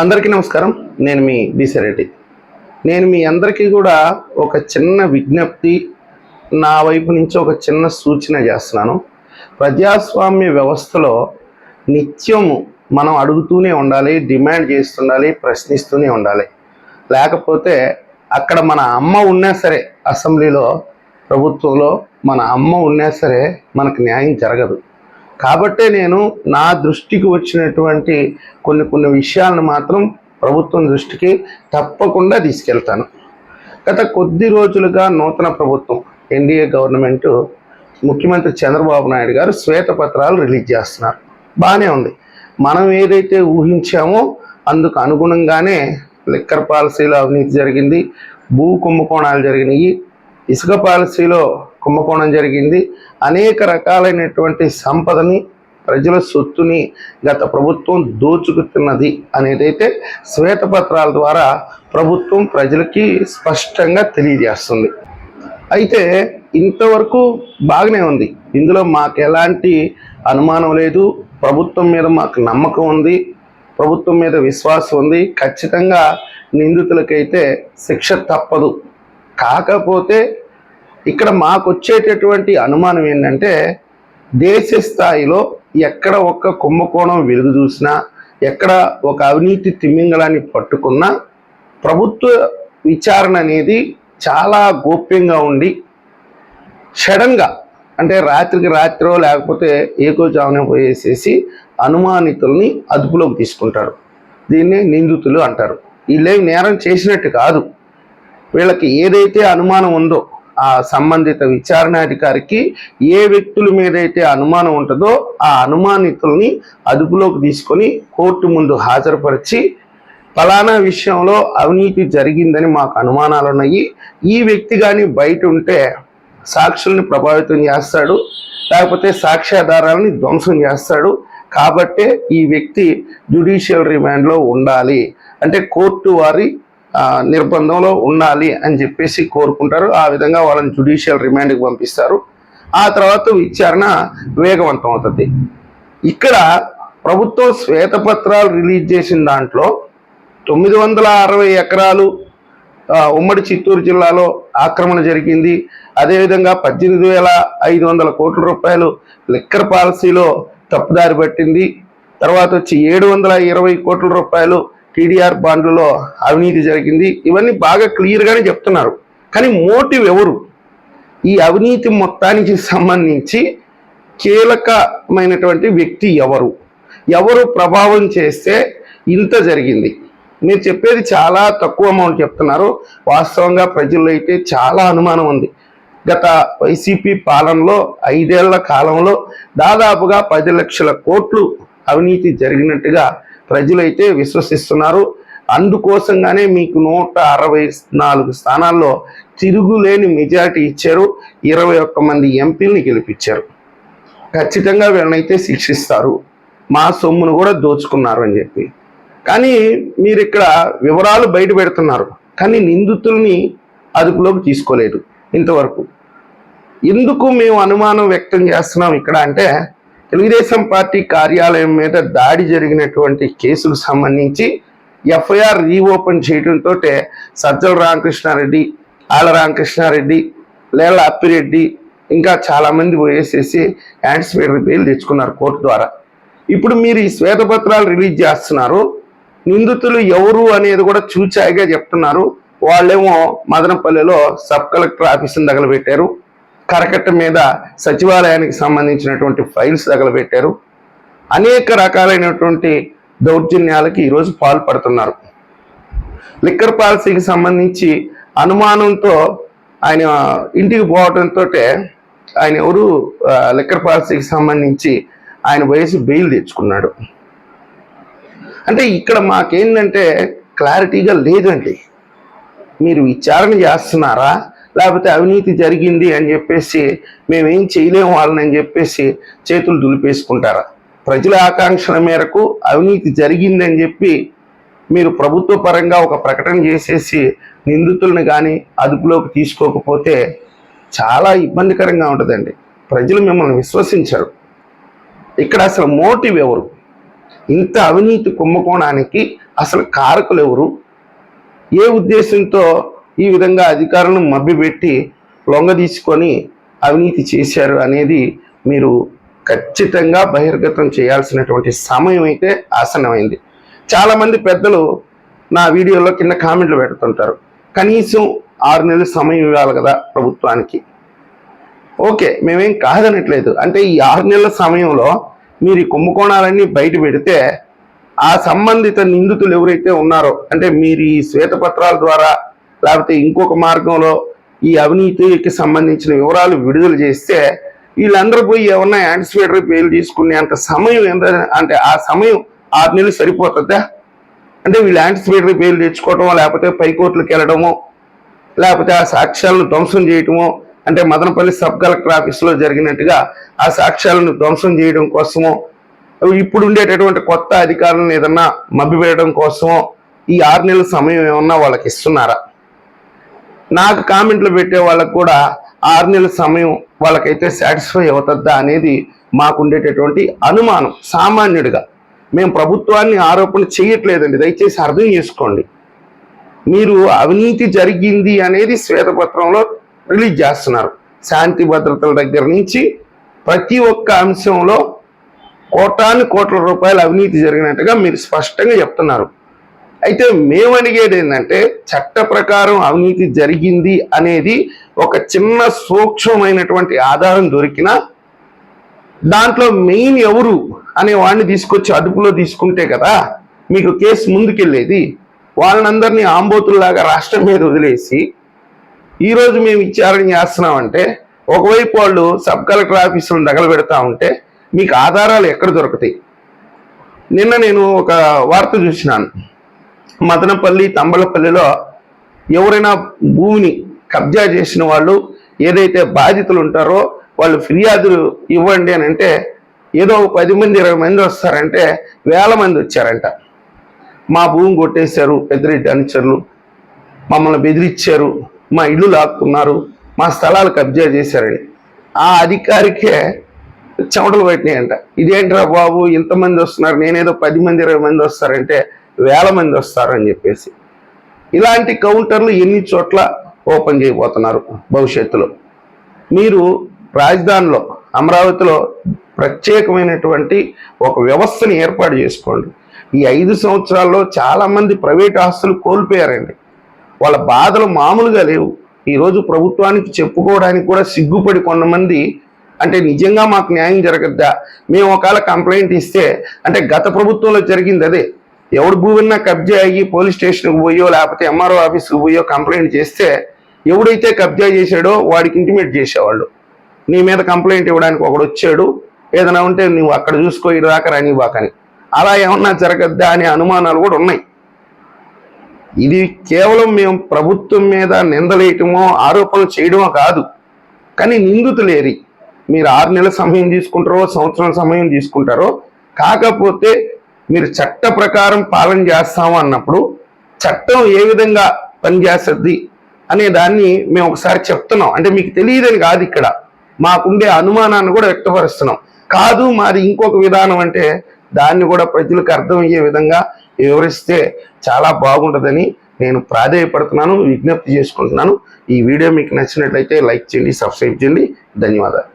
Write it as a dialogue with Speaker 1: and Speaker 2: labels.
Speaker 1: అందరికీ నమస్కారం. నేను మీ రెడ్డి. నేను మీ అందరికీ కూడా ఒక చిన్న విజ్ఞప్తి నా వైపు నుంచి ఒక చిన్న సూచన చేస్తున్నాను. ప్రజాస్వామ్య వ్యవస్థలో నిత్యము మనం అడుగుతూనే ఉండాలి డిమాండ్ చేస్తుండాలి ప్రశ్నిస్తూనే ఉండాలి. లేకపోతే అక్కడ మన అమ్మ ఉన్నా సరే అసెంబ్లీలో ప్రభుత్వంలో మన అమ్మ ఉన్నా సరే మనకు న్యాయం జరగదు. కాబట్టే నేను నా దృష్టికి వచ్చినటువంటి కొన్ని కొన్ని విషయాలను మాత్రం ప్రభుత్వం దృష్టికి తప్పకుండా తీసుకెళ్తాను. గత కొద్ది రోజులుగా నూతన ప్రభుత్వం ఎన్డీఏ గవర్నమెంట్ ముఖ్యమంత్రి చంద్రబాబు నాయుడు గారు శ్వేతపత్రాలు రిలీజ్ చేస్తున్నారు. బాగానే ఉంది. మనం ఏదైతే ఊహించామో అందుకు అనుగుణంగానే లిక్కర్ పాలసీలో అవినీతి జరిగింది భూ కుంభకోణాలు జరిగినాయి. ఇసుక పాలసీలో కుంభకోణం జరిగింది. అనేక రకాలైనటువంటి సంపదని ప్రజల సొత్తుని గత ప్రభుత్వం దోచుకుతున్నది అనేదైతే శ్వేతపత్రాల ద్వారా ప్రభుత్వం ప్రజలకి స్పష్టంగా తెలియజేస్తుంది. అయితే ఇంతవరకు బాగానే ఉంది. ఇందులో మాకు ఎలాంటి అనుమానం లేదు. ప్రభుత్వం మీద మాకు నమ్మకం ఉంది. ప్రభుత్వం మీద విశ్వాసం ఉంది. ఖచ్చితంగా నిందితులకైతే శిక్ష తప్పదు. కాకపోతే ఇక్కడ మాకు వచ్చేటటువంటి అనుమానం ఏంటంటే దేశ స్థాయిలో ఎక్కడ ఒక్క కుంభకోణం వెలుగు చూసినా ఎక్కడ ఒక అవినీతి తిమ్మింగళాన్ని పట్టుకున్నా ప్రభుత్వ విచారణ అనేది చాలా గోప్యంగా ఉండి సడన్గా అంటే రాత్రికి రాత్రో లేకపోతే ఏకోజామున పోయేసేసి అనుమానితుల్ని అదుపులోకి తీసుకుంటారు. దీన్ని నిందితులు అంటారు. వీళ్ళేం నేరం చేసినట్టు కాదు. వీళ్ళకి ఏదైతే అనుమానం ఉందో ఆ సంబంధిత విచారణాధికారికి ఏ వ్యక్తుల మీద అయితే అనుమానం ఉంటుందో ఆ అనుమానితుల్ని అదుపులోకి తీసుకొని కోర్టు ముందు హాజరుపరిచి ఫలానా విషయంలో అవినీతి జరిగిందని మాకు అనుమానాలు ఉన్నాయి. ఈ వ్యక్తి కానీ బయట ఉంటే సాక్షుల్ని ప్రభావితం చేస్తాడు లేకపోతే సాక్ష్యాధారాలని ధ్వంసం చేస్తాడు. కాబట్టే ఈ వ్యక్తి జ్యుడిషియల్ రిమాండ్లో ఉండాలి. అంటే కోర్టు వారి నిర్బంధంలో ఉండాలి అని చెప్పేసి కోరుకుంటారు. ఆ విధంగా వాళ్ళని జుడిషియల్ రిమాండ్కి పంపిస్తారు. ఆ తర్వాత విచారణ వేగవంతం అవుతుంది ఇక్కడ ప్రభుత్వం శ్వేతపత్రాలు రిలీజ్ చేసిన దాంట్లో తొమ్మిది వందల అరవై ఎకరాలు ఉమ్మడి చిత్తూరు జిల్లాలో ఆక్రమణ జరిగింది. అదేవిధంగా పద్దెనిమిది వేల ఐదు వందల కోట్ల రూపాయలు లిక్కర్ పాలసీలో తప్పుదారి పట్టింది. తర్వాత వచ్చి ఏడు వందల ఇరవై కోట్ల రూపాయలు టీడీఆర్ బాండ్లలో అవినీతి జరిగింది. ఇవన్నీ బాగా క్లియర్గానే చెప్తున్నారు. కానీ మోటివ్ ఎవరు? ఈ అవినీతి మొత్తానికి సంబంధించి కీలకమైనటువంటి వ్యక్తి ఎవరు? ఎవరు ప్రభావం చేస్తే ఇంత జరిగింది? మీరు చెప్పేది చాలా తక్కువ అమౌంట్ చెప్తున్నారు. వాస్తవంగా ప్రజల్లో అయితే చాలా అనుమానం ఉంది. గత వైసీపీ పాలనలో ఐదేళ్ళ కాలంలో దాదాపుగా పది లక్షల కోట్లు అవినీతి జరిగినట్టుగా ప్రజలైతే విశ్వసిస్తున్నారు. అందుకోసంగానే మీకు నూట అరవై నాలుగు స్థానాల్లో తిరుగులేని మెజారిటీ ఇచ్చారు. ఇరవై ఒక్క మంది ఎంపీల్ని గెలిపించారు. ఖచ్చితంగా వీళ్ళనైతే శిక్షిస్తారు. మా సొమ్మును కూడా దోచుకున్నారు అని చెప్పి. కానీ మీరు ఇక్కడ వివరాలు బయట పెడుతున్నారు. కానీ నిందితుల్ని అదుపులోకి తీసుకోలేదు ఇంతవరకు. ఎందుకు మేము అనుమానం వ్యక్తం చేస్తున్నాం ఇక్కడ అంటే తెలుగుదేశం పార్టీ కార్యాలయం మీద దాడి జరిగినటువంటి కేసుకు సంబంధించి ఎఫ్ఐఆర్ రీఓపెన్ చేయడంతో సజ్జల రామకృష్ణారెడ్డి ఆళ్ళ రామకృష్ణారెడ్డి లేళ్ళ అప్పిరెడ్డి ఇంకా చాలామంది పోయేసేసి యాంటిసిపేటరీ బెయిల్ తెచ్చుకున్నారు కోర్టు ద్వారా. ఇప్పుడు మీరు ఈ శ్వేతపత్రాలు రిలీజ్ చేస్తున్నారు. నిందితులు ఎవరు అనేది కూడా చూచాయిగా చెప్తున్నారు. వాళ్ళేమో మదనపల్లిలో సబ్ కలెక్టర్ ఆఫీసును తగలబెట్టారు. కరకట్ట మీద సచివాలయానికి సంబంధించినటువంటి ఫైల్స్ తగలబెట్టారు. అనేక రకాలైనటువంటి దౌర్జన్యాలకి ఈరోజు పాల్పడుతున్నారు. లిక్కర్ పాలసీకి సంబంధించి అనుమానంతో ఆయన ఇంటికి పోవడంతో ఆయన ఎవరు లిక్కర్ పాలసీకి సంబంధించి ఆయన వయసు బెయిల్ తెచ్చుకున్నాడు. అంటే ఇక్కడ మాకేంటంటే క్లారిటీగా లేదండి. మీరు విచారణ చేస్తున్నారా? లేకపోతే అవినీతి జరిగింది అని చెప్పేసి మేమేం చేయలేము వాళ్ళని అని చెప్పేసి చేతులు దులిపేసుకుంటారా? ప్రజల ఆకాంక్షల మేరకు అవినీతి జరిగింది అని చెప్పి మీరు ప్రభుత్వ పరంగా ఒక ప్రకటన చేసేసి నిందితులను కానీ అదుపులోకి తీసుకోకపోతే చాలా ఇబ్బందికరంగా ఉంటుందండి. ప్రజలు మిమ్మల్ని విశ్వసించరు. ఇక్కడ అసలు మోటివ్ ఎవరు? ఇంత అవినీతి కుంభకోణానికి అసలు కారకులు ఎవరు? ఏ ఉద్దేశంతో ఈ విధంగా అధికారులను మభ్యపెట్టి లొంగ తీసుకొని అవినీతి చేశారు అనేది మీరు ఖచ్చితంగా బహిర్గతం చేయాల్సినటువంటి సమయం అయితే ఆసన్నమైంది. చాలామంది పెద్దలు నా వీడియోలో కింద కామెంట్లు పెడుతుంటారు. కనీసం ఆరు నెలల సమయం ఇవ్వాలి కదా ప్రభుత్వానికి. ఓకే మేమేం కాదనట్లేదు. అంటే ఈ ఆరు నెలల సమయంలో మీరు ఈ కుంభకోణాలన్నీ బయట పెడితే ఆ సంబంధిత నిందితులు ఎవరైతే ఉన్నారో అంటే మీరు ఈ శ్వేతపత్రాల ద్వారా లేకపోతే ఇంకొక మార్గంలో ఈ అవినీతికి సంబంధించిన వివరాలు విడుదల చేస్తే వీళ్ళందరూ పోయి ఏమన్నా యాంటిసిపేటరీ పేర్లు తీసుకునే అంత సమయం ఎంత అంటే ఆ సమయం ఆరు నెలలు సరిపోతుందా? అంటే వీళ్ళు యాంటిసిపేటరీ పేర్లు తెచ్చుకోవటమో లేకపోతే పైకోర్టులకు వెళ్ళడమో లేకపోతే ఆ సాక్ష్యాలను ధ్వంసం చేయటమో అంటే మదనపల్లి సబ్ కలెక్టర్ ఆఫీస్లో జరిగినట్టుగా ఆ సాక్ష్యాలను ధ్వంసం చేయడం కోసమో ఇప్పుడు ఉండేటటువంటి కొత్త అధికారులను ఏదన్నా మభ్యపెట్టడం కోసమో ఈ ఆరు నెలల సమయం ఏమన్నా వాళ్ళకి ఇస్తున్నారా? నాకు కామెంట్లు పెట్టే వాళ్ళకు కూడా ఆరు నెలల సమయం వాళ్ళకైతే సాటిస్ఫై అవుతుందా అనేది మాకుండేటటువంటి అనుమానం సామాన్యుడిగా. మేము ప్రభుత్వాన్ని ఆరోపణ చేయట్లేదండి. దయచేసి అర్థం చేసుకోండి. మీరు అవినీతి జరిగింది అనేది శ్వేతపత్రంలో రిలీజ్ చేస్తున్నారు. శాంతి భద్రతల దగ్గర నుంచి ప్రతి ఒక్క అంశంలో కోటాను కోట్ల రూపాయల అవినీతి జరిగినట్టుగా మీరు స్పష్టంగా చెప్తున్నారు. అయితే మేము అడిగేది ఏంటంటే చట్ట ప్రకారం అవినీతి జరిగింది అనేది ఒక చిన్న సూక్ష్మమైనటువంటి ఆధారం దొరికినా దాంట్లో మెయిన్ ఎవరు అనే వాడిని తీసుకొచ్చి అదుపులో తీసుకుంటే కదా మీకు కేసు ముందుకెళ్ళేది. వాళ్ళందరినీ ఆంబోతుల్లాగా రాష్ట్రం మీద వదిలేసి ఈరోజు మేము విచారణ చేస్తున్నామంటే ఒకవైపు వాళ్ళు సబ్ కలెక్టర్ ఆఫీసులను తగలబెడతా ఉంటే మీకు ఆధారాలు ఎక్కడ దొరుకుతాయి? నిన్న నేను ఒక వార్త చూసినాను. మదనపల్లి తంబలపల్లిలో ఎవరైనా భూమిని కబ్జా చేసిన వాళ్ళు ఏదైతే బాధితులు ఉంటారో వాళ్ళు ఫిర్యాదులు ఇవ్వండి అని అంటే ఏదో పది మంది ఇరవై మంది వస్తారంటే వేల మంది వచ్చారంట. మా భూమి కొట్టేశారు పెద్దరెడ్డి అనుచరులు మమ్మల్ని బెదిరించారు మా ఇల్లు లాక్కున్నారు మా స్థలాలు కబ్జా చేశారని. ఆ అధికారికే చెమటలు పెట్టినాయంట. ఇదేంట్రా బాబు ఇంతమంది వస్తున్నారు నేనేదో పది మంది ఇరవై మంది వస్తారంటే వేల మంది వస్తారని చెప్పేసి ఇలాంటి కౌంటర్లు ఎన్ని చోట్ల ఓపెన్ చేయబోతున్నారు భవిష్యత్తులో? మీరు రాజధానిలో అమరావతిలో ప్రత్యేకమైనటువంటి ఒక వ్యవస్థను ఏర్పాటు చేసుకోండి. ఈ ఐదు సంవత్సరాల్లో చాలామంది ప్రైవేట్ ఆస్తులు కోల్పోయారండి. వాళ్ళ బాధలు మామూలుగా లేవు. ఈరోజు ప్రభుత్వానికి చెప్పుకోవడానికి కూడా సిగ్గుపడి కొంతమంది అంటే నిజంగా మాకు న్యాయం జరగద్దా? మేము ఒకవేళ కంప్లైంట్ ఇస్తే అంటే గత ప్రభుత్వంలో జరిగింది అదే. ఎవడు భూమిన్నా కబ్జా అయ్యి పోలీస్ స్టేషన్కి పోయో లేకపోతే ఎంఆర్ఓ ఆఫీస్కి పోయో కంప్లైంట్ చేస్తే ఎవడైతే కబ్జా చేశాడో వాడికి ఇంటిమేట్ చేసేవాళ్ళు. నీ మీద కంప్లైంట్ ఇవ్వడానికి ఒకడు వచ్చాడు ఏదైనా ఉంటే నువ్వు అక్కడ చూసుకో ఇటు దాకా రానివ్వకని అలా ఏమన్నా జరగద్దా అనే అనుమానాలు కూడా ఉన్నాయి. ఇది కేవలం మేము ప్రభుత్వం మీద నిందలేయటమో ఆరోపణలు చేయడమో కాదు. కానీ నిందితులేరి. మీరు ఆరు నెలల సమయం తీసుకుంటారో సంవత్సరం సమయం తీసుకుంటారో కాకపోతే మీరు చట్ట ప్రకారం పాలన చేస్తాము అన్నప్పుడు చట్టం ఏ విధంగా పనిచేస్తుంది అనే దాన్ని మేము ఒకసారి చెప్తున్నాం. అంటే మీకు తెలియదని కాదు ఇక్కడ. మాకుండే అనుమానాన్ని కూడా వ్యక్తపరుస్తున్నాం. కాదు మాది ఇంకొక విధానం అంటే దాన్ని కూడా ప్రజలకు అర్థమయ్యే విధంగా వివరిస్తే చాలా బాగుంటుందని నేను ప్రాధేయపడుతున్నాను విజ్ఞప్తి చేసుకుంటున్నాను. ఈ వీడియో మీకు నచ్చినట్లయితే లైక్ చేయండి సబ్స్క్రైబ్ చేయండి. ధన్యవాదాలు.